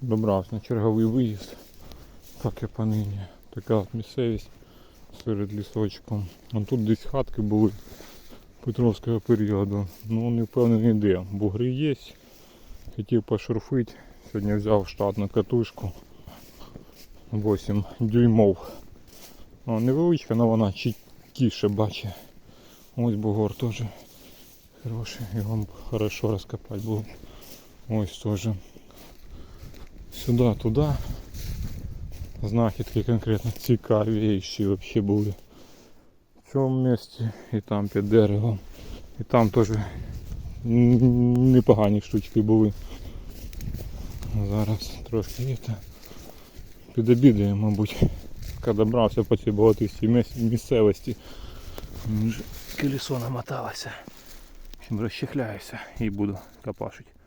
добрався на черговий виїзд. Так і понині. Така от місцевість серед лісочком. А тут десь хатки були Петровського періоду. Ну не впевнений де. Бугри є. Хотів пошурфити. Сьогодні взяв штатну катушку 8 дюймов. О, невеличка, але вона чіткіше бачить. Ось бугор теж хороший. Його хорошо розкопати було. Ось теж. Сюди, туди. Знахідки конкретно цікавіші взагалі були. В цьому місці і там під деревом. І там теж непогані штучки були. Зараз трошки є та підобідаємо, мабуть. Поки добрався по цій болотистій місцевості. Колесо намоталося. В общем, розчехляюся і буду копашити.